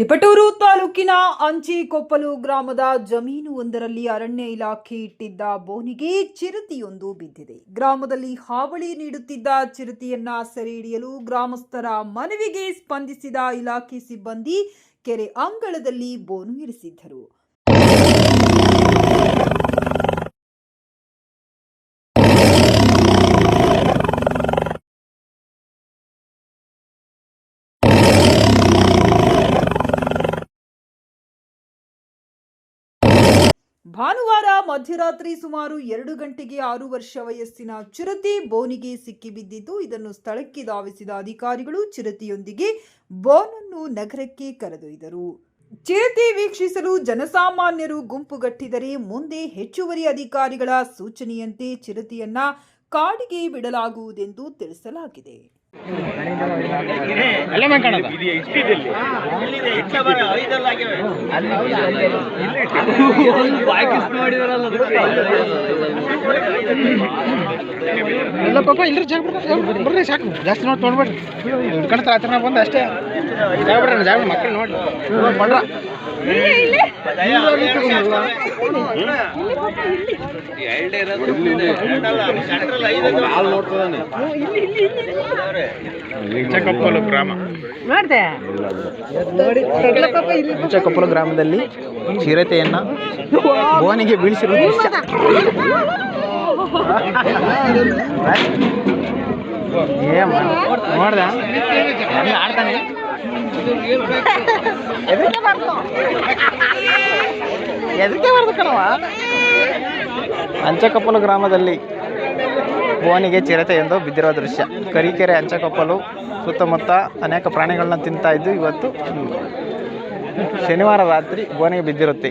ತಿಪಟೂರು ತಾಲೂಕಿನ ಅಂಚಿಕೊಪ್ಪಲು ಗ್ರಾಮದ ಜಮೀನು ಒಂದರಲ್ಲಿ ಅರಣ್ಯ ಇಲಾಖೆ ಇಟ್ಟಿದ್ದ ಬೋನಿಗೆ ಚಿರತಿಯೊಂದು ಬಿದ್ದಿದೆ. ಗ್ರಾಮದಲ್ಲಿ ಹಾವಳಿ ನೀಡುತ್ತಿದ್ದ ಚಿರತೆಯನ್ನ ಸೆರೆ ಹಿಡಿಯಲು ಗ್ರಾಮಸ್ಥರ ಮನವಿಗೆ ಸ್ಪಂದಿಸಿದ ಇಲಾಖೆ ಸಿಬ್ಬಂದಿ ಕೆರೆ ಅಂಗಳದಲ್ಲಿ ಬೋನು ಇರಿಸಿದ್ದರು. ಭಾನುವಾರ ಮಧ್ಯರಾತ್ರಿ ಸುಮಾರು ಎರಡು ಗಂಟೆಗೆ ಆರು ವರ್ಷ ವಯಸ್ಸಿನ ಚಿರತೆ ಬೋನಿಗೆ ಸಿಕ್ಕಿಬಿದ್ದಿದ್ದು, ಇದನ್ನು ಸ್ಥಳಕ್ಕೆ ಧಾವಿಸಿದ ಅಧಿಕಾರಿಗಳು ಚಿರತೆಯೊಂದಿಗೆ ಬೋನನ್ನು ನಗರಕ್ಕೆ ಕರೆದೊಯ್ದರು. ಚಿರತೆ ವೀಕ್ಷಿಸಲು ಜನಸಾಮಾನ್ಯರು ಗುಂಪುಗಟ್ಟಿದರೆ ಮುಂದೆ ಹೆಚ್ಚುವರಿ ಅಧಿಕಾರಿಗಳ ಸೂಚನೆಯಂತೆ ಚಿರತೆಯನ್ನ ಕಾಡಿಗೆ ಬಿಡಲಾಗುವುದೆಂದು ತಿಳಿಸಲಾಗಿದೆ. ಅಲ್ಲೇ ಇಲ್ಲ ಪಾಪ ಜಾಗ ಬಿಡ್ರಿ ಬರ್ರಿ ಸಾಕು. ಜಾಸ್ತಿ ನೋಡಿ ತೊಗೊಂಡ್ಬಿಡ್ರಿ ಹಿಡ್ಕೊಂಡ್ರೆ ಹತ್ರ ಬಂದು ಅಷ್ಟೇ. ಜಾಗ ಬಿಡ್ರಿ ಜಾಗ ಮಕ್ಕಳು ನೋಡಿ ಬಡ್ರ ಗ್ರಾಮ. ಇಂಚಕೊಪ್ಪಲು ಗ್ರಾಮದಲ್ಲಿ ಚಿರತೆಯನ್ನ ಬೋನಿಗೆ ಬೀಳಿಸಿರುವ ದೃಶ್ಯ. ಏ ನೋಡ್ದ? ಹೆಂಗ್ ಆಡ್ತಾನೆ. ಎದಕ್ಕೆ ಬರ್ತು ಎದಕ್ಕೆ ಬರ್ದು ಕಣವ ಅಂಚಕಪ್ಪಲು ಗ್ರಾಮದಲ್ಲಿ ಬೋನಿಗೆ ಚಿರತೆ ಎಂದು ಬಿದ್ದಿರೋ ದೃಶ್ಯ. ಕರಿಕೆರೆ, ಅಂಚಕಪ್ಪಲು ಸುತ್ತಮುತ್ತ ಅನೇಕ ಪ್ರಾಣಿಗಳನ್ನ ತಿಂತಾ ಇದ್ದು ಇವತ್ತು ಶನಿವಾರ ರಾತ್ರಿ ಬೋನಿಗೆ ಬಿದ್ದಿರುತ್ತೆ.